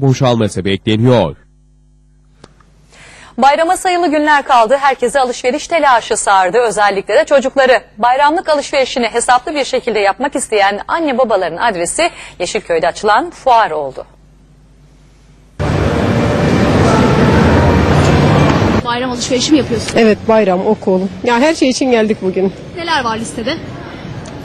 boşalması bekleniyor. Bayrama sayılı günler kaldı. Herkese alışveriş telaşı sardı. Özellikle de çocukları. Bayramlık alışverişini hesaplı bir şekilde yapmak isteyen anne babaların adresi Yeşilköy'de açılan fuar oldu. Bayram alışverişi mi yapıyorsun? Evet bayram, okul. Ya her şey için geldik bugün. Neler var listede?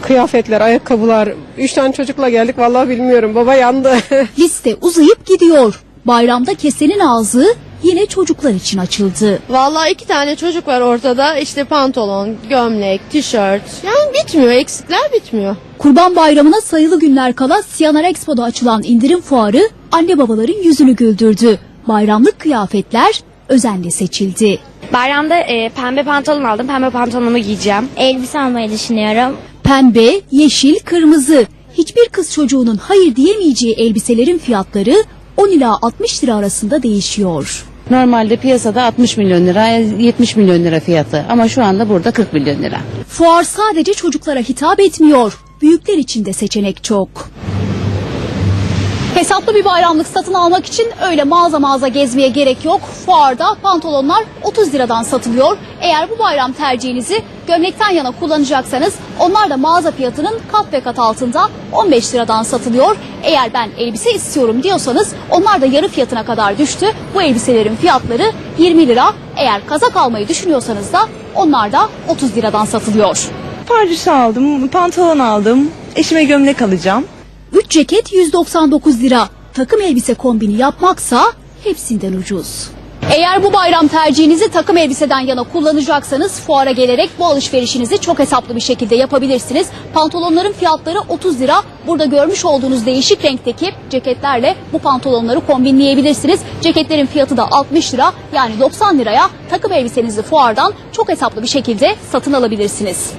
Kıyafetler, ayakkabılar. Üç tane çocukla geldik vallahi bilmiyorum. Baba yandı. Liste uzayıp gidiyor. Bayramda kesenin ağzı yine çocuklar için açıldı. Vallahi iki tane çocuk var ortada. İşte pantolon, gömlek, tişört. Yani bitmiyor. Eksikler bitmiyor. Kurban Bayramı'na sayılı günler kala Siyanar Expo'da açılan indirim fuarı anne babaların yüzünü güldürdü. Bayramlık kıyafetler özenle seçildi. Bayramda e, pembe pantolon aldım. Pembe pantolonumu giyeceğim. Elbise almayı düşünüyorum. Pembe, yeşil, kırmızı. Hiçbir kız çocuğunun hayır diyemeyeceği elbiselerin fiyatları 10 ila 60 lira arasında değişiyor. Normalde piyasada 60 milyon lira, 70 milyon lira fiyatı ama şu anda burada 40 milyon lira. Fuar sadece çocuklara hitap etmiyor. Büyükler için de seçenek çok. Hesaplı bir bayramlık satın almak için öyle mağaza mağaza gezmeye gerek yok. Fuarda pantolonlar 30 liradan satılıyor. Eğer bu bayram tercihinizi gömlekten yana kullanacaksanız onlar da mağaza fiyatının kat ve kat altında 15 liradan satılıyor. Eğer ben elbise istiyorum diyorsanız onlar da yarı fiyatına kadar düştü. Bu elbiselerin fiyatları 20 lira. Eğer kazak almayı düşünüyorsanız da onlar da 30 liradan satılıyor. Pardüsü aldım, pantolon aldım, eşime gömlek alacağım. 3 ceket 199 lira. Takım elbise kombini yapmaksa hepsinden ucuz. Eğer bu bayram tercihinizi takım elbiseden yana kullanacaksanız fuara gelerek bu alışverişinizi çok hesaplı bir şekilde yapabilirsiniz. Pantolonların fiyatları 30 lira. Burada görmüş olduğunuz değişik renkteki ceketlerle bu pantolonları kombinleyebilirsiniz. Ceketlerin fiyatı da 60 lira yani 90 liraya takım elbisenizi fuardan çok hesaplı bir şekilde satın alabilirsiniz.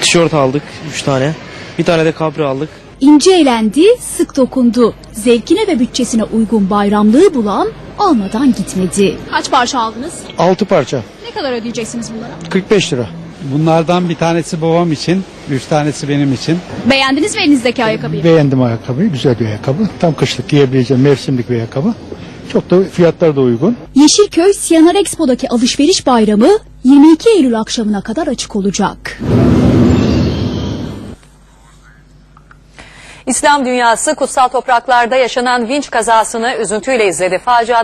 Tişört aldık 3 tane. Bir tane de kapri aldık. İnce elendi, sık dokundu. Zevkine ve bütçesine uygun bayramlığı bulan almadan gitmedi. Kaç parça aldınız? 6 parça. Ne kadar ödeyeceksiniz bunlara? 45 lira. Bunlardan bir tanesi babam için, üç tanesi benim için. Beğendiniz mi elinizdeki ayakkabıyı? Beğendim ayakkabıyı. Güzel bir ayakkabı. Tam kışlık giyebileceğim mevsimlik bir ayakkabı. Çok da fiyatlar da uygun. Yeşilköy Siyanar Expo'daki alışveriş bayramı 22 Eylül akşamına kadar açık olacak. İslam dünyası kutsal topraklarda yaşanan vinç kazasını üzüntüyle izledi. Faciada